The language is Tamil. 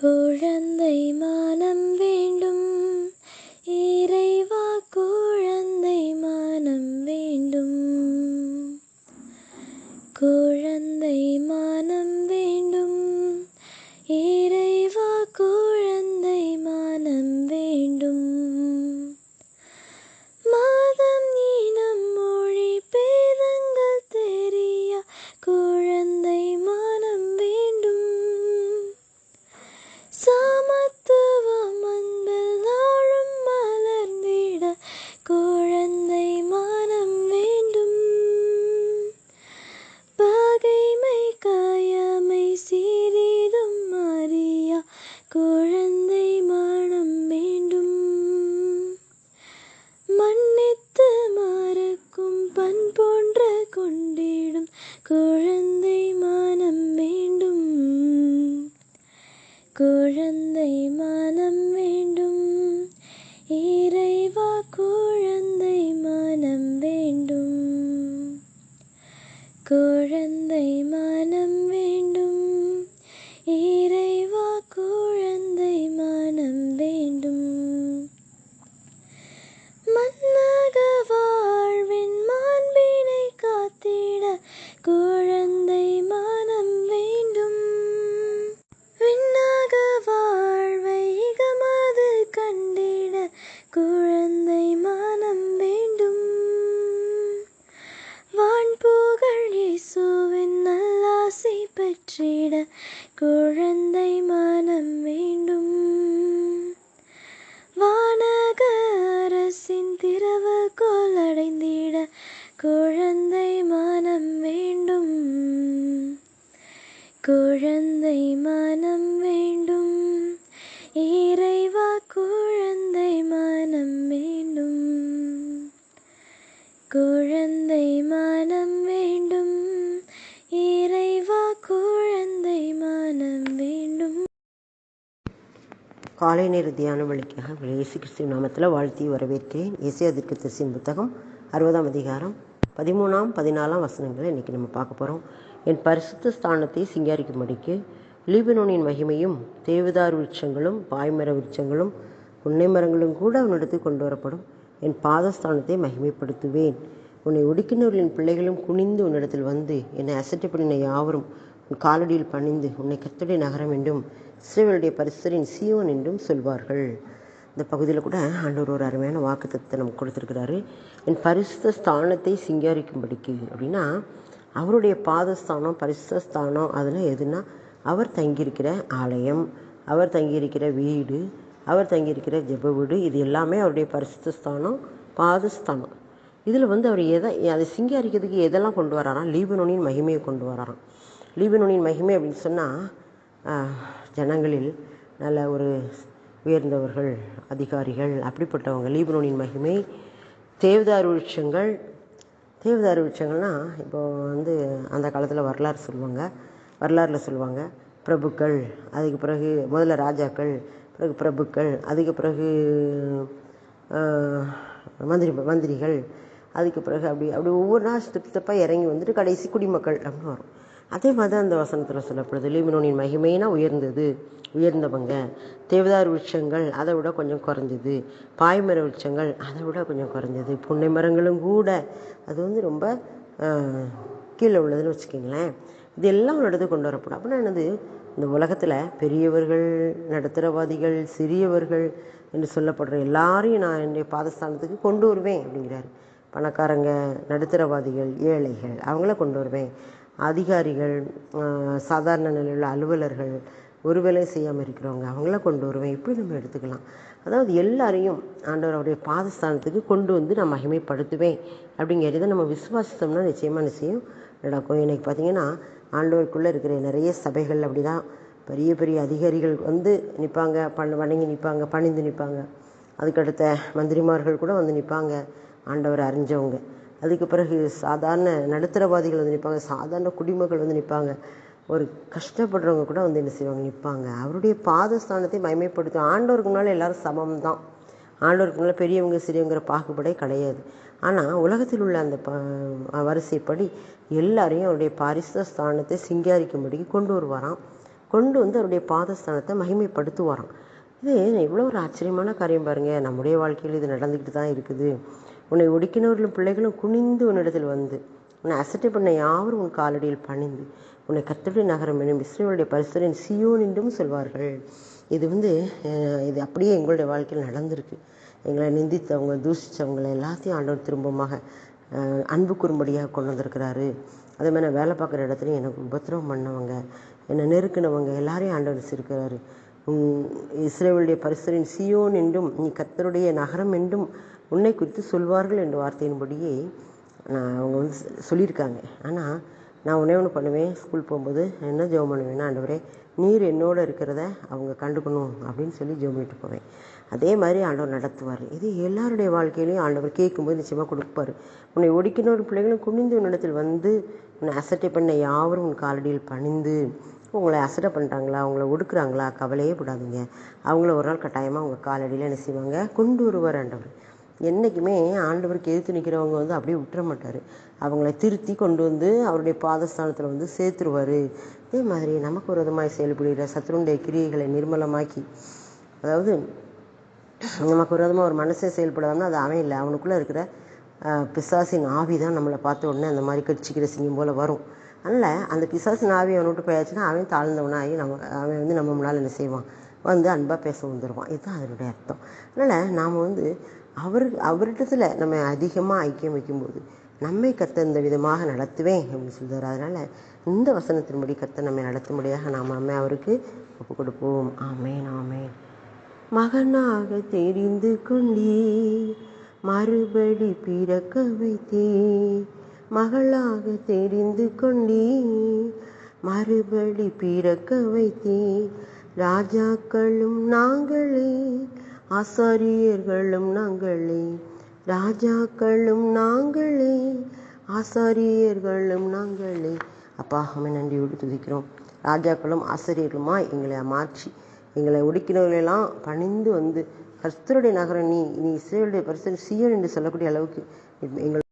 குழந்தை மானம் வேண்டும். இறைவா குழந்தை மானம் வேண்டும். குழந்தை மானம் வேண்டும் இறைவா குழந்தை மனம் வேண்டும் மதம் இனம் மொழி பேதங்கள் தெரியா குழந்தை மனம் வேண்டும் சமத்துவம் அன்பில் நாளும் மலர்ந்திட குழந்தை மனம் வேண்டும் பகைமை காயமை சிறிதும் அறியா குழந்தை மனம் வேண்டும் மன்னித்து மறக்கும் பண்பொன்ற கொண்டிடும் குழந்தை மனம் வேண்டும். குழந்தை மனம் வேண்டும். இறைவா குழந்தை மனம் வேண்டும். குழந்தை மனம் குழந்தை மனம் வேண்டும். விண்ணாக வாழ்வை இகமது கண்டிட குழந்தை மனம் வேண்டும். வான் புகழ் இயேசுவின் நல்லாசை பெற்றிட குழந்தை மனம் வேண்டும். வானக அரசின் கோல் அடைந்திட குழந்தை மானம் வேண்டும். இறைவா குழந்தை மானம் வேண்டும். காலை நேர தியான வழிக்காக இயேசு கிறிஸ்துவின் நாமத்தில் வாழ்த்தி வரவேற்கிறேன். இயேசு அதற்கு தரிசின் புத்தகம் அறுபதாம் அதிகாரம் பதிமூணாம் பதினாலாம் வசனங்களை இன்றைக்கி நம்ம பார்க்க போகிறோம் என் பரிசுத்த ஸ்தானத்தை சிங்காரிக்கும்படிக்கு லீபனோனின் மகிமையும் தேவதார் விருட்சங்களும் பாய்மர விருட்சங்களும் உன்னை மரங்களும் கூட அவனிடத்து கொண்டு வரப்படும். என் பாதஸ்தானத்தை மகிமைப்படுத்துவேன். உன்னை ஒடுக்கினவர்களின் பிள்ளைகளும் குனிந்து உன்னிடத்தில் வந்து என்னை அசட்டை பண்ணின யாவரும் உன் காலடியில் பணிந்து உன்னை கர்த்தருடைய நகரம் என்றும் இஸ்ரேவேலுடைய பரிசுரின் சீவன் என்றும் சொல்வார்கள். இந்த பகுதியில் கூட ஆண்டவர் ஒரு அருமையான வாக்குத்தத்தை நமக்கு கொடுத்துருக்கிறாரு. என் பரிசுத்த ஸ்தானத்தை சிங்காரிக்கும்படிக்கு. அப்படின்னா அவருடைய பாதஸ்தானம் பரிசுத்த ஸ்தானம் அதில் எதுனா அவர் தங்கியிருக்கிற ஆலயம் அவர் தங்கியிருக்கிற வீடு அவர் தங்கியிருக்கிற ஜெப வீடு இது எல்லாமே அவருடைய பரிசுத்த ஸ்தானம் பாதஸ்தானம். இதில் வந்து அவர் எதை அதை சிங்காரிக்கிறதுக்கு எதெல்லாம் கொண்டு வராராம் லீபனோனின் மகிமையை கொண்டு வராராம். லீபனோனின் மகிமை அப்படின்னு சொன்னால் ஜனங்களில் நல்ல ஒரு உயர்ந்தவர்கள் அதிகாரிகள் அப்படிப்பட்டவங்க. லீபனோனின் மகிமை தேவதார் விருட்சங்கள் தேவதார் விருட்சங்கள்னால் இப்போ வந்து அந்த காலத்தில் வரலாறு சொல்லுவாங்க. வரலாறில் சொல்லுவாங்க. பிரபுக்கள் அதுக்கு பிறகு முதல்ல ராஜாக்கள் பிறகு பிரபுக்கள் அதுக்கு பிறகு மந்திரி மந்திரிகள் அதுக்கு பிறகு அப்படி அப்படி ஒவ்வொரு நாள் ஸ்டெப் ஸ்டெப்பாக இறங்கி வந்துட்டு கடைசி குடிமக்கள் அப்படின்னு வரும். அதே மாதிரி தான் அந்த வசனத்தில் சொல்லப்படுது. லீமனோனின் மகிமைனா உயர்ந்தது உயர்ந்தவங்க. தேவதார் விருட்சங்கள் அதை விட கொஞ்சம் குறைஞ்சது. பாய்மர விருட்சங்கள் அதை விட கொஞ்சம் குறைஞ்சது. புன்னை மரங்களும் கூட அது வந்து ரொம்ப கீழே உள்ளதுன்னு வச்சுக்கிங்களேன். இது எல்லாம் ஒரு இடத்துக்கு கொண்டு வரப்படும். அப்படின்னா என்னது? இந்த உலகத்தில் பெரியவர்கள் நடுத்தரவாதிகள் சிறியவர்கள் என்று சொல்லப்படுற எல்லாரையும் நான் என்னுடைய பாதஸ்தானத்துக்கு கொண்டு வருவேன் அப்படிங்கிறாரு. பணக்காரங்க நடுத்தரவாதிகள் ஏழைகள் அவங்கள கொண்டு வருவேன். அதிகாரிகள் சாதாரண நிலையில் உள்ள அலுவலர்கள் ஒரு வேலையும் செய்யாமல் இருக்கிறவங்க அவங்கள கொண்டு வருவேன். இப்படி நம்ம எடுத்துக்கலாம். அதாவது எல்லாரையும் ஆண்டவர் அவருடைய பாதஸ்தானத்துக்கு கொண்டு வந்து நான் மகிமைப்படுத்துவேன் அப்படிங்கிறத நம்ம விசுவாசித்தோம்னா நிச்சயமாக நிச்சயம் நடக்கும். எனக்கு பார்த்திங்கன்னா ஆண்டவருக்குள்ளே இருக்கிற நிறைய சபைகள் அப்படி தான் பெரிய பெரிய அதிகாரிகள் வந்து நிற்பாங்க பண்ண வணங்கி நிற்பாங்க பணிந்து நிற்பாங்க அதுக்கடுத்த மந்திரிமார்கள் கூட வந்து நிற்பாங்க ஆண்டவர் அறிஞ்சவங்க. அதுக்கு பிறகு சாதாரண நடுத்தரவாதிகள் வந்து நிற்பாங்க சாதாரண குடிமக்கள் வந்து நிற்பாங்க ஒரு கஷ்டப்படுறவங்க கூட வந்து என்ன செய்வாங்க? நிற்பாங்க அவருடைய பாதஸ்தானத்தை மயமைப்படுத்தும் ஆண்டவருக்கு முன்னால் எல்லாரும் சமம் தான் ஆண்டவருக்கு முன்னால் பெரியவங்க சிறியவங்கிற பாகுபாடே கிடையாது. ஆனால் உலகத்தில் உள்ள அந்த ப வரிசைப்படி எல்லாரையும் அவருடைய பரிசு ஸ்தானத்தை சிங்காரிக்கும்படிக்கு கொண்டு வருவாராம். கொண்டு வந்து அவருடைய பாதஸ்தானத்தை மகிமைப்படுத்துவாராம். இது இவ்வளோ ஒரு ஆச்சரியமான காரியம் பாருங்கள் நம்முடைய வாழ்க்கையில் இது நடந்துக்கிட்டு தான் இருக்குது. உன்னை ஒடுக்கினவர்களும் பிள்ளைகளும் குனிந்து உன்னிடத்தில் வந்து உன்னை அசட்டை பண்ண யாரும் உன் காலடியில் பணிந்து உன்னை கத்தருடைய நகரம் எனும் இஸ்ரேலுடைய பரிசுரின் சியோன் என்றும் சொல்வார்கள். இது வந்து இது அப்படியே எங்களுடைய வாழ்க்கையில் நடந்திருக்கு. எங்களை நிந்தித்தவங்க தூஷித்தவங்களை எல்லாத்தையும் ஆண்டவர் திரும்பமாக அன்பு கூறும்படியாக கொண்டு வந்திருக்கிறாரு. அதே மாதிரி நான் வேலை பார்க்குற இடத்துலையும் எனக்கு உபத்திரவம் பண்ணவங்க என்னை நெருக்கினவங்க எல்லாரையும் ஆண்டவர் இருக்கிறாரு உன் பரிசரின் சியோன் என்றும் நீ கத்தருடைய நகரம் என்றும் உன்னை குறித்து சொல்வார்கள் என்ற வார்த்தையின்படியே நான் அவங்க வந்து சொல்லியிருக்காங்க. ஆனால் நான் ஒன்றே ஒன்று பண்ணுவேன். ஸ்கூல் போகும்போது என்ன ஜெபம் பண்ணுவேன்னா ஆண்டவரே நீர் என்னோட இருக்கிறத அவங்க கண்டுக்கணும் அப்படின்னு சொல்லி ஜெபம் பண்ணிட்டு போவேன். அதே மாதிரி ஆண்டவர் நடத்துவார். இது எல்லாருடைய வாழ்க்கையிலையும் ஆண்டவர் கேட்கும்போது நிச்சயமாக கொடுப்பார். உன்னை ஒடுக்கினோர் பிள்ளைகளும் குனிந்து உன்னிடத்தில் வந்து உன்னை அசட்டை பண்ண யாவரும் உன் காலடியில் பணிந்து உங்களை அசட்டை பண்ணுறாங்களா உங்களை ஒடுக்குறாங்களா கவலையே விடாதீங்க அவங்கள ஒரு நாள் கட்டாயமாக உங்கள் காலடியில் என்ன செய்வாங்க? கொண்டு வருவார் ஆண்டவர். என்றைக்குமே ஆண்டவருக்கு எதிர்த்து நிற்கிறவங்க வந்து அப்படியே விட்டுற மாட்டார். அவங்கள திருத்தி கொண்டு வந்து அவருடைய பாதஸ்தானத்தில் வந்து சேர்த்துருவார். இதே மாதிரி நமக்கு ஒரு விதமாக செயல்படுகிற சத்ருடைய கிரியைகளை நிர்மலமாக்கி அதாவது நமக்கு ஒரு விதமாக ஒரு மனசே செயல்படாதுன்னா அது அவன் இல்லை அவனுக்குள்ளே இருக்கிற பிசாசின் ஆவி தான் நம்மளை பார்த்த உடனே அந்த மாதிரி கடிச்சிக்கிற சிங்கம் போல் வரும். அதனால் அந்த பிசாசின் ஆவி அவனை விட்டு போயாச்சுன்னா அவன் தாழ்ந்தவனாகி நம்ம அவன் வந்து நம்ம முன்னால் என்ன செய்வான்? வந்து அன்பாக பேச வந்துடுவான் இதுதான் அதனுடைய அர்த்தம். அதனால் நாம் வந்து அவர் அவரிடத்துல நம்ம அதிகமாக ஐக்கியம் வைக்கும்போது நம்மை கத்த இந்த விதமாக நடத்துவேன் அப்படின்னு சொல்றாரு. அதனால் இந்த வசனத்தின்படி கத்த நம்மை நடத்தும்படியாக நாம் நம்மை அவருக்கு ஒப்பு கொடுப்போம். ஆமேன் ஆமேன். மகனாக தெரிந்து கொண்டே மறுபடி பிறக்க வைத்தே மகளாக தெரிந்து கொண்டே மறுபடி பிறக்க வைத்தே ராஜாக்களும் நாங்களே ஆசாரியர்களும் நாங்களே ராஜாக்களும் நாங்களே ஆசாரியர்களும் நாங்களே. அப்பா அம்மை நன்றியோடு துதிக்கிறோம். ராஜாக்களும் ஆசிரியர்களுமா எங்களை மாற்றி எங்களை ஒடுக்கினவர்களெல்லாம் பணிந்து வந்து கர்த்தருடைய நகரம் நீ நீ இஸ்ரேலுடைய பரிசு சீயன் என்று சொல்லக்கூடிய அளவுக்கு எங்கள்